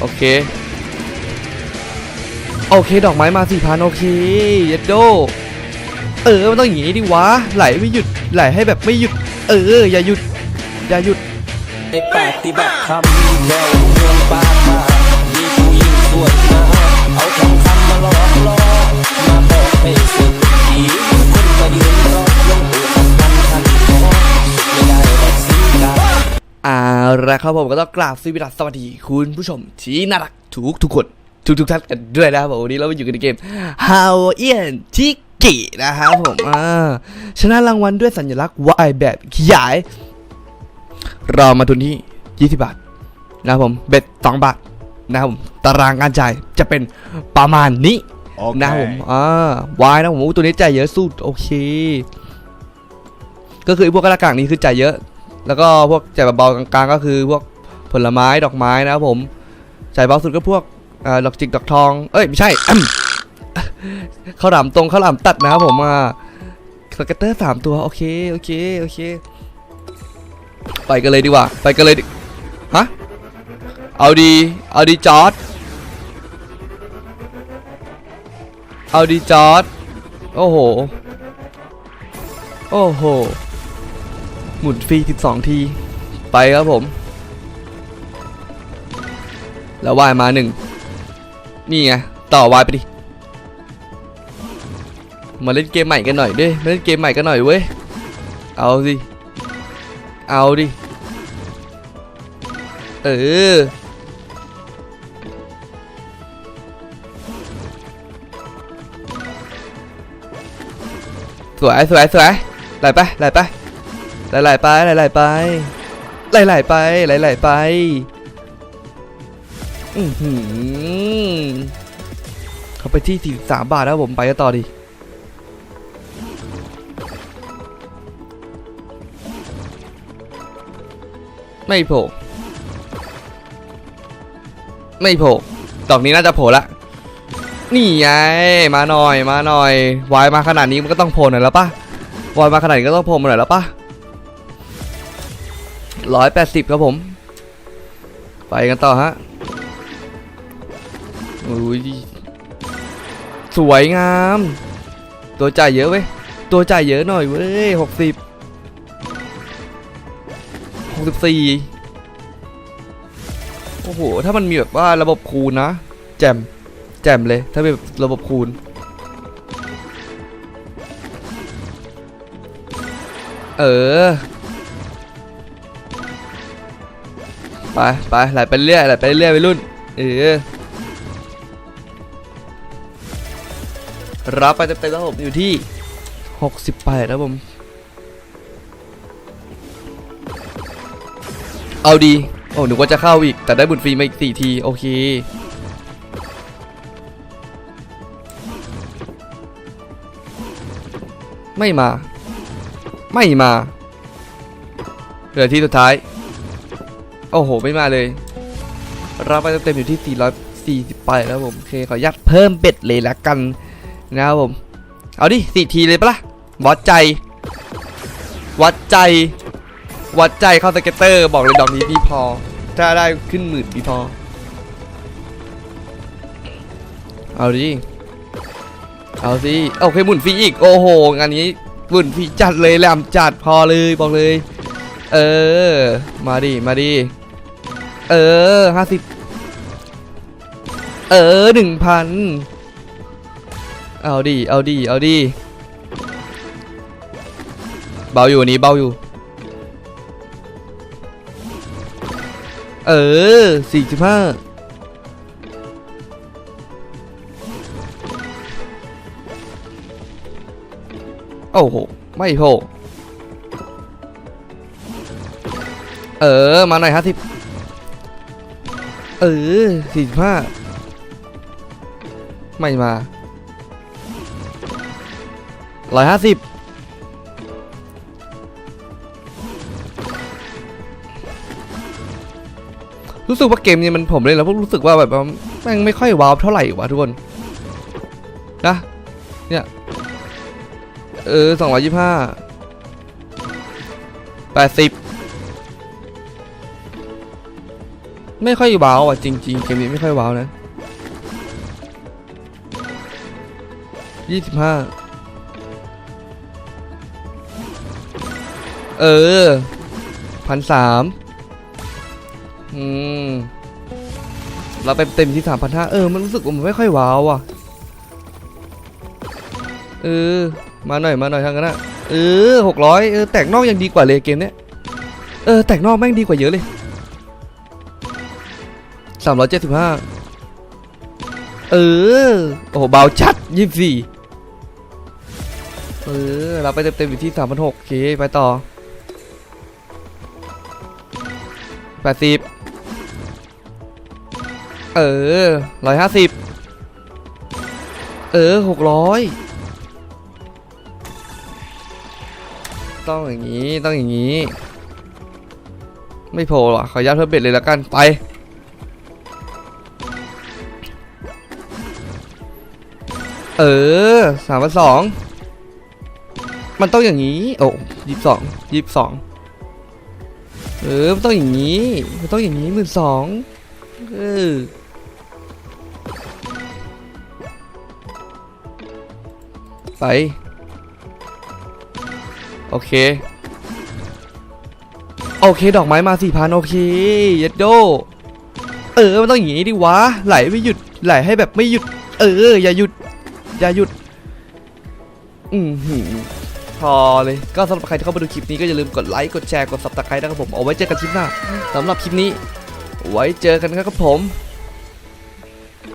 โอเค โอเคดอกไม้มาสี่พันโอเคเยดโด เออมันต้องอย่างงี้ดิวะ ไหลไม่หยุด ไหลให้แบบไม่หยุด เออ อย่าหยุด อย่าหยุดในปฏิบัติธรรมแววเมืองปากมามีผู้หญิงสวยงาเอาทองคำมาหลอกล่อมาบอกให้สึกอีก ละครับผมก็ต้องกราบสวัสดีสวัสดีคุณผู้ชมที่น่ารักทุกทุกคนทุกทุกท่านกันด้วยนะครับผมวันนี้เรามาอยู่กันในเกม How Ian ทิกินะครับผมอ่าชนะรางวัลด้วยสัญลักษณ์ Y แบบขยายเรามาทุนที่ 20 บาท นะครับผมเบ็ด2บาทนะครับผมตารางการจ่ายจะเป็นประมาณนี้นะครับผมอ่าวายนะผมอู้ตัวนี้จ่ายเยอะสุดโอเค ก็คือไอ้พวกกระกางนี้คือจ่ายเยอะ แล้วก็พวกจ่ายเบาๆกลางๆ ก็คือพวกผลไม้ดอกไม้นะครับผมจ่ายเบาสุดก็พวกดอกจิกดอกทอง เอ้ยไม่ใช่ข้าวหลามตรงข้าวหลามตัดนะครับผมอ่าสเก็ตเตอร์สามตัวโอเคโอเคโอเค ไปกันเลยดีกว่า ไปกันเลยฮะเอาดีเอาดีจอร์ดเอาดีจอร์ดโอ้โห โอ้โห หมุนฟรี 12 ที ไปครับผม แล้ววายมาหนึ่ง นี่ไง ต่อวายไปดิ มาเล่นเกมใหม่กันหน่อยด้วยมาเล่นเกมใหม่กันหน่อยเว้ย เอาสิ เอาดิ เออสวยสวยสวยไหลไปไหลไป ไหลไหลไปไหลไหลไปไหลไหลไปไหลไหลไปอือหือเขาไปที่43บาทแล้วผมไปกันต่อดิไม่โผล่ไม่โผล่ดอกนี้น่าจะโผล่ละนี่ไงมาหน่อยมาหน่อยวายมาขนาดนี้มันก็ต้องโผล่หน่อยแล้วปะวายมาขนาดนี้ก็ต้องโผล่มาหน่อยแล้วปะ ร้อยแปดสิบครับผม ไปกันต่อฮะอุ้ยสวยงาม ตัวจ่ายเยอะเว้ย ตัวจ่ายเยอะหน่อยเว้ยหกสิบหกสิบสี่โอ้โห ถ้ามันมีแบบว่าระบบคูณนะ แจมแจมเลย ถ้าเป็นระบบคูณเออ ไปไปไหลไปเรื่อยไหลไปเรื่อยไปรุ่นเออรับไปเต็มๆแล้วผมอยู่ที่ 68แล้วผม เอาดี โอ้หนูว่าจะเข้าอีก แต่ได้บุญฟรีมาอีก 4 ที โอเค ไม่มา ไม่มา เหลือที่สุดท้าย โอ้โห ไม่มาเลย รับไปเต็มๆอยู่ที่ 440ไปแล้วผมโอเคขออนุญาตเพิ่มเบ็ดเลยละกันนะครับผม เอาดิสี่ทีเลยปะล่ะวัดใจ วัดใจ วัดใจเข้าสเก็ตเตอร์ บอกเลยดอกนี้พี่พอ ถ้าได้ขึ้นหมื่นพี่พอ เอาดิ เอาสิโอเคหมุนฟรีอีก โอ้โห งานนี้หมุนฟรีจัดเลยแหลมจัดพอเลยบอกเลย เออ มาดิ มาดิ เออห้าสิบเออหนึ่งพันเอาดิเอาดิเอาดิเบาอยู่อันนี้เบาอยู่ เออสี่สิบห้าโอ้โห ไม่โผล่เออ มาหน่อยฮะทิ เออสี่สิบห้าไม่มาร้อยห้าสิบรู้สึกว่าเกมนี้มันผมเล่นแล้วพวกรู้สึกว่าแบบม่งไม่ค่อยว้าวเท่าไหร่วะทุกคนนะเนี่ยเออสองร้อยยี่ห้าแปดสิบ ไม่ค่อยว้าวอะจริงๆเกมนี้ไม่ค่อยว้าวนะยี่สิบห้าเออพันสามอืม เราไปเต็มที่สามพันห้าเออ มันรู้สึกว่ามันไม่ค่อยว้าวอะ เออ มาหน่อยมาหน่อยทางกันนะเออหกร้อยเออแตกนอกยังดีกว่าเลยเกมเนี้ย เออ แตกนอกแม่งดีกว่าเยอะเลย สามร้อยเจ็ดสิบห้าเออ โอ้โหเบาชัดยี่สิบสี่เออเราไปเต็มเต็มๆอยู่ที่สามพันหกโอเคไปต่อแปดสิบเออร้อยห้าสิบเออหกร้อยต้องอย่างนี้ ต้องอย่างนี้ ไม่โผล่หรอขออนุญาตเพิ่มเบ็ดเลยแล้วกัน ไป เออสามพันสองมันต้องอย่างนี้ โอ้ยี่สิบสองยี่สิบสองเออมันต้องอย่างนี้ มันต้องอย่างนี้หมื่นสองเออไป โอเค โอเค ดอกไม้มาสี่พันโอเคย็ดโด เออ มันต้องอย่างนี้ดิวะ ไหลไม่หยุด ไหลให้แบบไม่หยุด เออ อย่าหยุด อย่าหยุด อืมหือพอเลย ก็สำหรับใครที่เข้ามาดูคลิปนี้ก็อย่าลืมกดไลค์ กดแชร์ กดซับสไครต์นะครับผม เอาไว้เจอกันคลิปหน้าสำหรับคลิปนี้ ไว้เจอกันครับผม